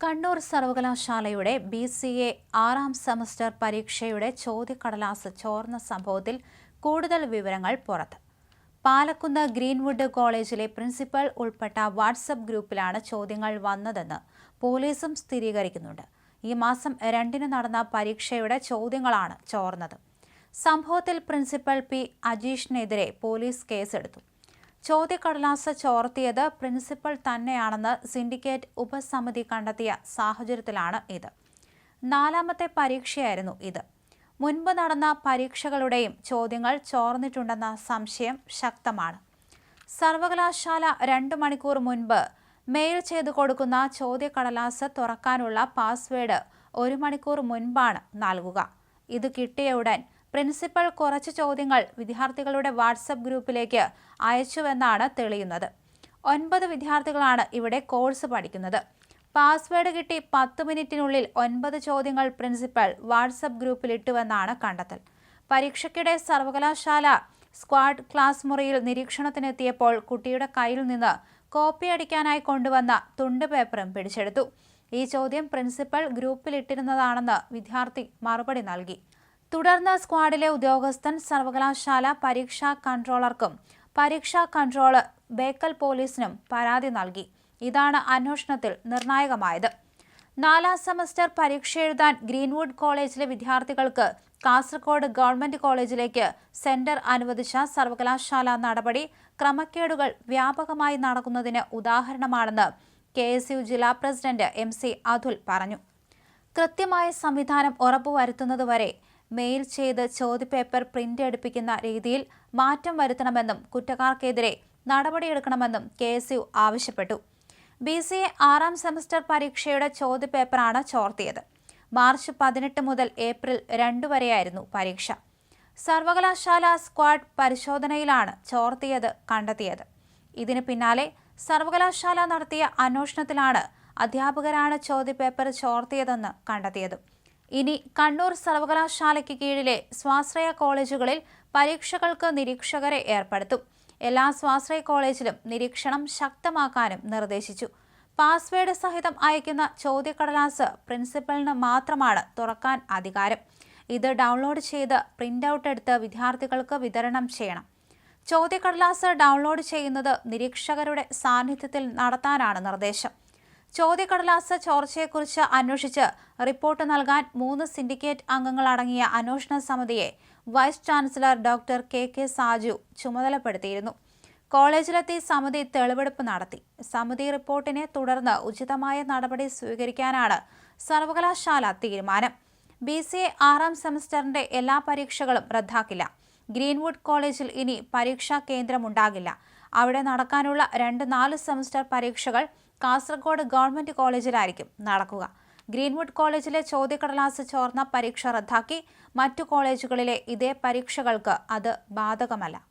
കണ്ണൂർ സർവകലാശാലയുടെ B C A ആറാം semester പരീക്ഷയുടെ ചോദ്യക്കടലാസ് ചോർന്ന സംഭവത്തിൽ കൂടുതൽ വിവരങ്ങൾ പുറത്ത്. പാലക്കുന്ന് ഗ്രീൻവുഡ് കോളേജിലെ പ്രിൻസിപ്പൽ ഉൾപ്പെട്ട വാട്സപ്പ് ഗ്രൂപ്പിലാണ് ചോദ്യങ്ങൾ വന്നതെന്ന് പോലീസും സ്ഥിരീകരിക്കുന്നുണ്ട്. ഈ മാസം രണ്ടിന് നടന്ന പരീക്ഷയുടെ ചോദ്യങ്ങളാണ് ചോർന്നത്. സംഭവത്തിൽ പ്രിൻസിപ്പൽ പി അജീഷിനെതിരെ പോലീസ് കേസെടുത്തു. ചോദ്യക്കടലാസ് ചോർത്തിയത് പ്രിൻസിപ്പൽ തന്നെയാണെന്ന് സിൻഡിക്കേറ്റ് ഉപസമിതി കണ്ടെത്തിയ സാഹചര്യത്തിലാണ് ഇത്. നാലാമത്തെ പരീക്ഷയായിരുന്നു ഇത്. മുൻപ് നടന്ന പരീക്ഷകളുടെയും ചോദ്യങ്ങൾ ചോർന്നിട്ടുണ്ടെന്ന സംശയം ശക്തമാണ്. സർവകലാശാല രണ്ട് മണിക്കൂർ മുൻപ് മെയിൽ ചെയ്തു കൊടുക്കുന്ന ചോദ്യക്കടലാസ് തുറക്കാനുള്ള പാസ്വേഡ് ഒരു മണിക്കൂർ മുൻപാണ് നൽകുക. ഇത് കിട്ടിയ ഉടൻ പ്രിൻസിപ്പൽ കുറച്ച് ചോദ്യങ്ങൾ വിദ്യാർത്ഥികളുടെ വാട്സപ്പ് ഗ്രൂപ്പിലേക്ക് അയച്ചുവെന്നാണ് തെളിയുന്നത്. ഒൻപത് വിദ്യാർത്ഥികളാണ് ഇവിടെ കോഴ്സ് പഠിക്കുന്നത്. പാസ്വേഡ് കിട്ടി പത്ത് മിനിറ്റിനുള്ളിൽ ഒൻപത് ചോദ്യങ്ങൾ പ്രിൻസിപ്പൽ വാട്സപ്പ് ഗ്രൂപ്പിൽ ഇട്ടുവെന്നാണ് കണ്ടെത്തൽ. പരീക്ഷയ്ക്കിടെ സർവകലാശാല സ്ക്വാഡ് ക്ലാസ് മുറിയിൽ നിരീക്ഷണത്തിനെത്തിയപ്പോൾ കുട്ടിയുടെ കയ്യിൽ നിന്ന് കോപ്പി അടിക്കാനായി കൊണ്ടുവന്ന തുണ്ട് പേപ്പറും പിടിച്ചെടുത്തു. ഈ ചോദ്യം പ്രിൻസിപ്പൽ ഗ്രൂപ്പിലിട്ടിരുന്നതാണെന്ന് വിദ്യാർത്ഥി മറുപടി നൽകി. തുടർന്ന് സ്ക്വാഡിലെ ഉദ്യോഗസ്ഥൻ സർവകലാശാല പരീക്ഷാ കൺട്രോളർക്കും പരീക്ഷാ കൺട്രോളർ ബേക്കൽ പോലീസിനും പരാതി നൽകി. ഇതാണ് അന്വേഷണത്തിൽ നിർണായകമായത്. നാലാം സെമസ്റ്റർ പരീക്ഷ എഴുതാൻ ഗ്രീൻവുഡ് കോളേജിലെ വിദ്യാർത്ഥികൾക്ക് കാസർഗോഡ് ഗവൺമെന്റ് കോളേജിലേക്ക് സെന്റർ അനുവദിച്ച സർവകലാശാല നടപടി ക്രമക്കേടുകൾ വ്യാപകമായി നടക്കുന്നതിന് ഉദാഹരണമാണെന്ന് കെ ജില്ലാ പ്രസിഡന്റ് എം സി അതുൽ പറഞ്ഞു. കൃത്യമായ സംവിധാനം ഉറപ്പുവരുത്തുന്നതുവരെ മെയിൽ ചെയ്ത് ചോദ്യപേപ്പർ പ്രിന്റ് എടുപ്പിക്കുന്ന രീതിയിൽ മാറ്റം വരുത്തണമെന്നും കുറ്റക്കാർക്കെതിരെ നടപടിയെടുക്കണമെന്നും കെ എസ് യു ആവശ്യപ്പെട്ടു. ബി സി എ ആറാം സെമസ്റ്റർ പരീക്ഷയുടെ ചോദ്യപേപ്പറാണ് ചോർത്തിയത്. മാർച്ച് പതിനെട്ട് മുതൽ ഏപ്രിൽ രണ്ട് വരെയായിരുന്നു പരീക്ഷ. സർവകലാശാല സ്ക്വാഡ് പരിശോധനയിലാണ് ചോർത്തിയത് കണ്ടെത്തിയത്. ഇതിന് പിന്നാലെ സർവകലാശാല നടത്തിയ അന്വേഷണത്തിലാണ് അധ്യാപകരാണ് ചോദ്യപേപ്പർ ചോർത്തിയതെന്ന് കണ്ടെത്തിയത്. ഇനി കണ്ണൂർ സർവകലാശാലയ്ക്ക് കീഴിലെ സ്വാശ്രയ കോളേജുകളിൽ പരീക്ഷകൾക്ക് നിരീക്ഷകരെ ഏർപ്പെടുത്തും. എല്ലാ സ്വാശ്രയ കോളേജിലും നിരീക്ഷണം ശക്തമാക്കാനും നിർദ്ദേശിച്ചു. പാസ്വേഡ് സഹിതം അയക്കുന്ന ചോദ്യക്കടലാസ് പ്രിൻസിപ്പലിന് മാത്രമാണ് തുറക്കാൻ അധികാരം. ഇത് ഡൗൺലോഡ് ചെയ്ത് പ്രിന്റ് ഔട്ട് എടുത്ത് വിദ്യാർത്ഥികൾക്ക് വിതരണം ചെയ്യണം. ചോദ്യക്കടലാസ് ഡൗൺലോഡ് ചെയ്യുന്നത് നിരീക്ഷകരുടെ സാന്നിധ്യത്തിൽ നടത്താനാണ് നിർദ്ദേശം. ചോദ്യക്കടലാസ് ചോർച്ചയെക്കുറിച്ച് അന്വേഷിച്ച് റിപ്പോർട്ട് നൽകാൻ മൂന്ന് സിൻഡിക്കേറ്റ് അംഗങ്ങൾ അടങ്ങിയ അന്വേഷണ സമിതിയെ vice chancellor doctor K K Saju ചുമതലപ്പെടുത്തിയിരുന്നു. കോളേജിലെത്തി സമിതി തെളിവെടുപ്പ് നടത്തി. സമിതി റിപ്പോർട്ടിനെ തുടർന്ന് ഉചിതമായ നടപടി സ്വീകരിക്കാനാണ് സർവകലാശാല തീരുമാനം. ബി സി എ ആറാം സെമസ്റ്ററിന്റെ എല്ലാ പരീക്ഷകളും റദ്ദാക്കില്ല. ഗ്രീൻവുഡ് കോളേജിൽ ഇനി പരീക്ഷാ കേന്ദ്രമുണ്ടാകില്ല. അവിടെ നടക്കാനുള്ള രണ്ട് നാല് സെമസ്റ്റർ പരീക്ഷകൾ കാസർഗോഡ് ഗവൺമെന്റ് കോളേജിലായിരിക്കും നടക്കുക. ഗ്രീൻവുഡ് കോളേജിലെ ചോദ്യക്കടലാസ് ചോർന്ന പരീക്ഷ റദ്ദാക്കി മറ്റു കോളേജുകളിലെ ഇതേ പരീക്ഷകൾക്ക് അത് ബാധകമല്ല.